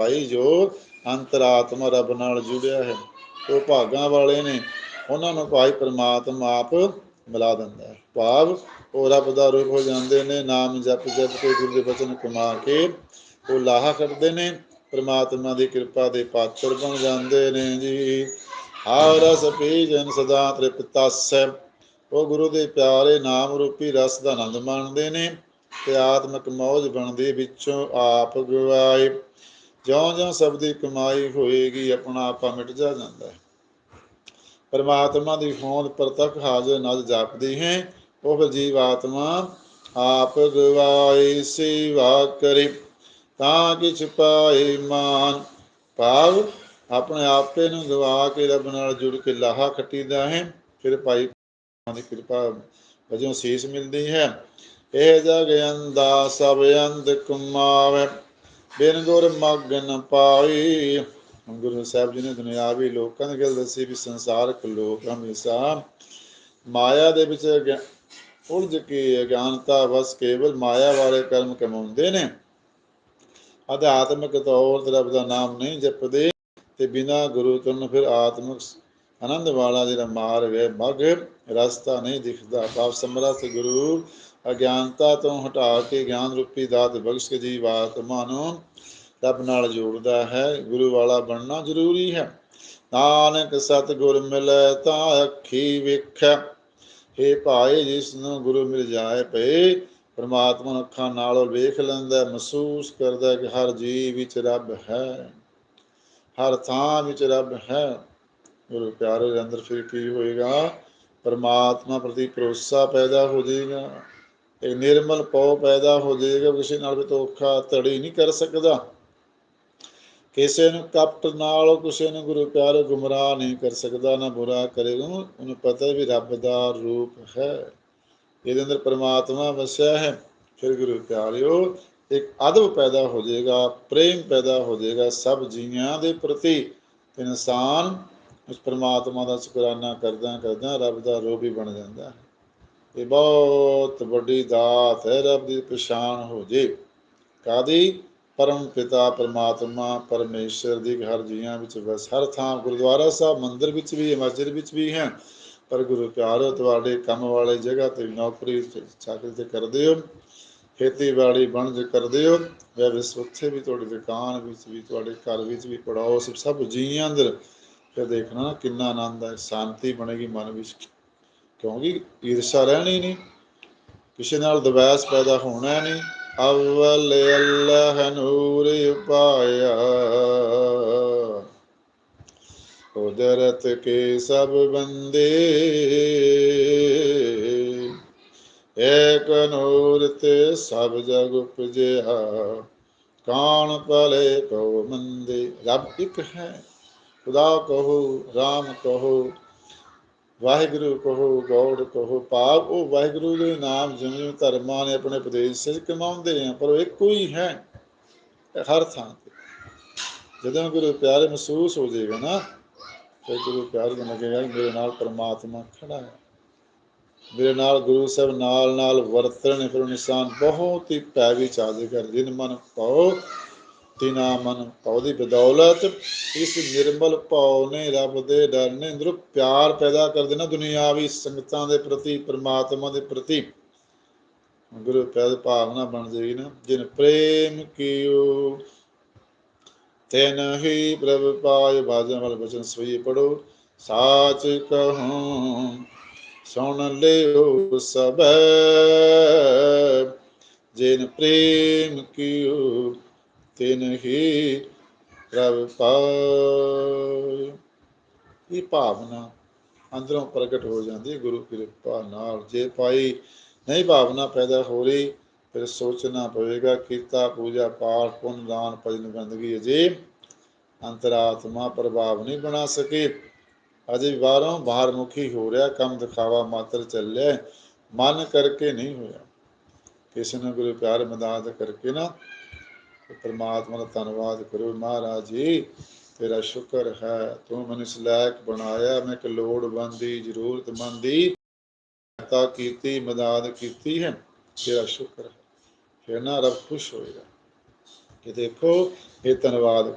ਭਾਈ ਜੋ ਅੰਤਰਾਤਮਾ ਰੱਬ ਨਾਲ ਜੁੜਿਆ ਹੈ, ਉਹ ਭਾਗਾਂ ਵਾਲੇ ਨੇ, ਉਹਨਾਂ ਨੂੰ ਭਾਈ ਪਰਮਾਤਮਾ ਆਪ ਮਿਲਾ ਦਿੰਦਾ ਹੈ। ਭਾਵ ਉਹ ਰੱਬ ਦਾ ਰੂਪ ਹੋ ਜਾਂਦੇ ਨੇ, ਨਾਮ ਜਪ ਜਪ ਕੇ ਗੁਰੂ ਦੇ ਬਚਨ ਕਮਾ ਕੇ ਉਹ ਲਾਹਾ ਕਰਦੇ ਨੇ, ਪ੍ਰਮਾਤਮਾ ਦੀ ਕਿਰਪਾ ਦੇ ਪਾਤਰ ਬਣ ਜਾਂਦੇ ਨੇ ਜੀ। ਆਹ ਰਸ ਪੀ ਸਦਾ ਤ੍ਰਿਪਤਾਸੈ ਉਹ ਗੁਰੂ ਦੇ ਪਿਆਰੇ ਨਾਮ ਰੂਪੀ ਰਸ ਦਾ ਆਨੰਦ ਮਾਣਦੇ ਨੇ ਤੇ ਆਤਮਿਕ ਮੌਜ ਬਣਦੀ ਵਿੱਚੋਂ ਆਪ ਗਵਾਏ। ਜਿਉਂ-ਜਿਉਂ ਸਭ ਦੀ ਕਮਾਈ ਹੋਏਗੀ, ਆਪਣਾ ਆਪਾ ਮਿਟ ਜਾ ਜਾਂਦਾ ਹੈ। ਪਰਮਾਤਮਾ ਦੀ ਹੋਂਦ ਪ੍ਰਤੱਖ ਹਾਜ਼ਰ ਨਦ ਜਾਪਦੀ ਹੈ। ਉਹ ਜੀਵ ਆਤਮਾ ਆਪ ਗਵਾਈ ਸੇਵਾ ਕਰੇ। ਤਾਂ ਕਿਛ ਪਾਏ ਮਾਨ। ਭਾਵ ਆਪਣੇ ਆਪੇ ਨੂੰ ਗਵਾ ਕੇ ਰੱਬ ਨਾਲ ਜੁੜ ਕੇ ਲਾਹਾ ਖੱਟੀਦਾ ਹੈ। ਫਿਰ ਭਾਈ ਦੀ ਕਿਰਪਾ ਵਜੋਂ ਸੀਸ ਮਿਲਦੀ ਹੈ। ਇਹ ਜਗ ਅੰਦਾ ਸਭ ਅੰਧ ਕੁਮਾਵੇ ਬਿਨ ਗੁਰ ਮਗਨ ਪਾਈ। ਗੁਰੂ ਸਾਹਿਬ ਜੀ ਨੇ ਦੁਨਿਆਵੀ ਲੋਕਾਂ ਦੀ ਗੱਲ ਦੱਸੀ ਵੀ ਸੰਸਾਰਕ ਲੋਕ ਹਮੇਸ਼ਾ ਮਾਇਆ ਦੇ ਵਿੱਚ ਉਲਝ ਕੇ ਅਗਿਆਨਤਾ ਵਸ ਕੇਵਲ ਮਾਇਆ ਵਾਲੇ ਕਰਮ ਕਮਾਉਂਦੇ ਨੇ। ਅਧਿਆਤਮਿਕ ਤੌਰ ਤੇ ਰੱਬ ਦਾ ਨਾਮ ਨਹੀਂ ਜਪਦੇ ਤੇ ਬਿਨਾ ਗੁਰੂ ਤੋਂ ਫਿਰ ਆਤਮਿਕ ਆਨੰਦ ਵਾਲਾ ਜਿਹੜਾ ਮਾਰਗ ਹੈ, ਮਗ ਰਸਤਾ ਨਹੀਂ ਦਿਖਦਾ। ਪਾਪ ਸਮਰਥ ਗੁਰੂ ਅਗਿਆਨਤਾ ਤੋਂ ਹਟਾ ਕੇ ਗਿਆਨ ਰੂਪੀ ਦਾਤ ਬਖਸ਼ ਕੇ ਜੀਵ ਆਤਮਾ ਨੂੰ ਰੱਬ ਨਾਲ ਜੋੜਦਾ ਹੈ, ਗੁਰੂ ਵਾਲਾ ਬਣਨਾ ਜ਼ਰੂਰੀ ਹੈ। ਨਾਨਕ ਸਤਿਗੁਰ ਮਿਲੈ ਤਾਂ ਅੱਖੀ ਵੇਖੈ। हे ਭਾਏ ਜਿਸ ਨੂੰ ਗੁਰੂ ਮਿਲ ਜਾਏ ਪਏ ਪਰਮਾਤਮਾ ਨੂੰ ਅੱਖਾਂ ਨਾਲ ਵੇਖ ਲੈਂਦਾ, ਮਹਿਸੂਸ ਕਰਦਾ ਕਿ ਹਰ ਜੀਵ ਵਿੱਚ ਰੱਬ ਹੈ। ਹਰ ਥਾਂ ਵਿੱਚ ਰੱਬ ਹੈ। ਗੁਰੂ ਪਿਆਰੇ ਦੇ ਅੰਦਰ ਫਿਰ ਕੀ ਹੋਏਗਾ? ਪਰਮਾਤਮਾ ਪ੍ਰਤੀ ਭਰੋਸਾ ਪੈਦਾ ਹੋ ਜਾਏਗਾ। ਇੱਕ ਨਿਰਮਲ ਪਉ ਪੈਦਾ ਹੋ ਜਾਏਗਾ, ਕਿਸੇ ਨਾਲ ਵੀ ਧੋਖਾ ਧੜੀ ਨਹੀਂ ਕਰ ਸਕਦਾ। ਕਿਸੇ ਨੂੰ ਕਪਟ ਨਾਲ, ਕਿਸੇ ਨੂੰ ਗੁਰੂ ਪਿਆਰ ਗੁੰਮਰਾਹ ਨਹੀਂ ਕਰ ਸਕਦਾ, ਨਾ ਬੁਰਾ ਕਰੇਗਾ ਉਹਨੂੰ ਪਤਾ ਵੀ ਰੱਬ ਦਾ ਰੂਪ ਹੈ। ਇਹਦੇ ਅੰਦਰ ਪਰਮਾਤਮਾ ਵਸਿਆ ਹੈ। ਫਿਰ ਗੁਰੂ ਪਿਆਰਿਓ, ਇੱਕ ਅਦਬ ਪੈਦਾ ਹੋ ਜਾਏਗਾ, ਪ੍ਰੇਮ ਪੈਦਾ ਹੋ ਜਾਏਗਾ ਸਭ ਜੀਆਂ ਦੇ ਪ੍ਰਤੀ। ਇਨਸਾਨ ਉਸ ਪਰਮਾਤਮਾ ਦਾ ਸ਼ੁਕਰਾਨਾ ਕਰਦਾ ਕਰਦਾ ਰੱਬ ਦਾ ਰੂਪ ਹੀ ਬਣ ਜਾਂਦਾ ਹੈ। ਇਹ ਬਹੁਤ ਵੱਡੀ ਦਾਤ ਹੈ, ਰੱਬ ਦੀ ਪਛਾਣ ਹੋ ਜੇ। ਕਾਦੀ? ਪਰਮ ਪਿਤਾ, ਪਰਮਾਤਮਾ, ਪਰਮੇਸ਼ਰ ਦੀ ਘਰ ਜੀਆਂ ਵਿੱਚ ਬਸ ਹਰ ਥਾਂ ਗੁਰਦੁਆਰਾ ਸਾਹਿਬ, ਮੰਦਿਰ ਵਿੱਚ ਵੀ, ਮਸਜਿਦ ਵਿੱਚ ਵੀ ਹੈ। ਪਰ ਗੁਰੂ ਪਿਆਰੋ, ਤੁਹਾਡੇ ਕੰਮ ਵਾਲੇ ਜਗ੍ਹਾ ਤੇ ਨੌਕਰੀ ਚਾਕਰੀ ਤੇ ਕਰਦੇ ਹੋ। ਖੇਤੀਬਾੜੀ ਬਣਜ ਕਰਦੇ ਹੋ। ਵੈ ਉੱਥੇ ਵੀ ਤੁਹਾਡੀ ਦੁਕਾਨ ਵਿੱਚ ਵੀ, ਤੁਹਾਡੇ ਘਰ ਵਿੱਚ ਵੀ ਪੜਾਓ ਸਭ ਜੀਆਂ ਅੰਦਰ। ਫਿਰ ਦੇਖਣਾ ਨਾ ਕਿੰਨਾ ਆਨੰਦ ਹੈ, ਸ਼ਾਂਤੀ ਬਣੇਗੀ ਮਨ ਵਿੱਚ। ਕਿਉਂਕਿ ਈਰਸ਼ਾ ਰਹਿਣੀ ਨਹੀਂ, ਕਿਸੇ ਨਾਲ ਦਵੈਸ ਪੈਦਾ ਹੋਣਾ ਨਹੀਂ। ਅਵਲ ਅੱਲਾਹ ਨੂਰ ਉਪਾਇਆ ਕੁਦਰਤ ਕੇ ਸਭ ਬੰਦੇ। ਏਕ ਨੂਰ ਤੇ ਸਭ ਜਗ ਉਪਜਿਆ। ਕਾਣ ਪਲੇ ਕੋ ਮੰਦੇ। ਰੱਬ ਇੱਕ ਹੈ। ਖੁਦਾ ਕਹੋ RAM ਕਹੋ ਵਾਹਿਗੁਰੂ ਕਹੋ ਗੌਡ ਕਹੋ ਭਾਵ ਉਹ ਵਾਹਿਗੁਰੂ ਦੇ ਨਾਮ ਜਿਵੇਂ ਜਿਵੇਂ ਧਰਮਾਂ ਨੇ ਆਪਣੇ ਉਪਦੇਸ਼ ਵਿੱਚ ਕਮਾਉਂਦੇ ਆ, ਪਰ ਉਹ ਇੱਕੋ ਹੀ ਹੈ ਹਰ ਥਾਂ ਤੇ। ਜਦੋਂ ਗੁਰੂ ਪਿਆਰੇ ਮਹਿਸੂਸ ਹੋ ਜਾਏਗਾ ਨਾ ਤੇ ਗੁਰੂ ਪਿਆਰ ਨੂੰ ਲੱਗੇਗਾ ਮੇਰੇ ਨਾਲ ਪਰਮਾਤਮਾ ਖੜਾ ਹੈ। ਮੇਰੇ ਨਾਲ ਗੁਰੂ ਸਾਹਿਬ ਨਾਲ ਨਾਲ ਵਰਤਣ ਫਿਰ ਉਹ ਇਨਸਾਨ ਬਹੁਤ ਹੀ ਪੈ ਵਿੱਚ ਆ ਜਾਏਗਾ ਜਿਨ ਮਨ ਪਾਓ ਤਿਨਾ ਮਨ ਪਾਉ ਦੀ ਬਦੌਲਤ, ਇਸ ਨਿਰਮਲ ਭਾਉ ਨੇ ਰੱਬ ਦੇ ਡਰ ਨੇ ਅੰਦਰੋਂ ਪਿਆਰ ਪੈਦਾ ਕਰ ਦੇਣਾ ਦੁਨਿਆਵੀ ਸੰਗਤਾਂ ਦੇ ਪ੍ਰਤੀ, ਪ੍ਰਮਾਤਮਾ ਦੇ ਪ੍ਰਤੀ। ਗੁਰੂ ਪਿਆਰ ਭਾਵਨਾ ਬਣ ਜਾਏਗੀ ਨਾ, ਜਿਨ ਪ੍ਰੇਮ ਕੀਓ, ਤੈਨ ਹੀ ਪ੍ਰਭ ਪਾਇ ਬਾਜਨ ਵਾਲੇ ਬਚਨ ਸੋਈ ਪੜੋ, ਸਾਚ ਕਹੂੰ, ਸੁਣ ਲਿਓ ਸਬੈ ਜਿਨ ਪ੍ਰੇਮ ਕੀਓ ਤਿਨ ਹੀ ਪ੍ਰਭ ਪਾਇ ਇਹ ਭਾਵਨਾ ਅੰਦਰੋਂ ਪ੍ਰਗਟ ਹੋ ਜਾਂਦੀ ਹੈ, ਗੁਰੂ ਕਿਰਪਾ ਨਾਲ। ਜੇ ਪਾਈ ਨਹੀਂ ਭਾਵਨਾ ਪੈਦਾ ਹੋ ਰਹੀ ਫਿਰ ਸੋਚਣਾ ਪਵੇਗਾ। ਕੀਤਾ ਪੂਜਾ, ਪਾਠ, ਪੁੰਨ, ਦਾਨ, ਭਜਨ ਬੰਦਗੀ ਅਜੇ ਅੰਤਰਾਤਮਾ ਪ੍ਰਭਾਵ ਨਹੀਂ ਬਣਾ ਸਕੇ। ਅਜੇ ਬਾਹਰੋਂ ਬਾਹਰ ਮੁਖੀ ਹੋ ਰਿਹਾ, ਕੰਮ ਦਿਖਾਵਾ ਮਾਤਰ ਚੱਲਿਆ, ਮਨ ਕਰਕੇ ਨਹੀਂ ਹੋਇਆ। ਕਿਸੇ ਨੂੰ ਗੁਰੂ ਪਿਆਰ ਮਦਦ ਕਰਕੇ ਨਾ ਪਰਮਾਤਮਾ ਦਾ ਧੰਨਵਾਦ ਕਰੋ ਮਹਾਰਾਜ ਜੀ। ਤੇਰਾ ਸ਼ੁਕਰ ਹੈ, ਤੂੰ ਮੈਨੂੰ ਇਸ ਲਾਇਕ ਬਣਾਇਆ, ਮੈਂ ਇੱਕ ਲੋੜਵੰਦੀ, ਜ਼ਰੂਰਤਮੰਦੀ ਤਾ ਕੀਤੀ, ਮਦਦ ਕੀਤੀ ਹੈ। ਤੇਰਾ ਸ਼ੁਕਰ ਹੈ। ਫਿਰ ਨਾ ਰੱਬ ਖੁਸ਼ ਹੋਏਗਾ। ਕਿ ਦੇਖੋ, ਇਹ ਧੰਨਵਾਦ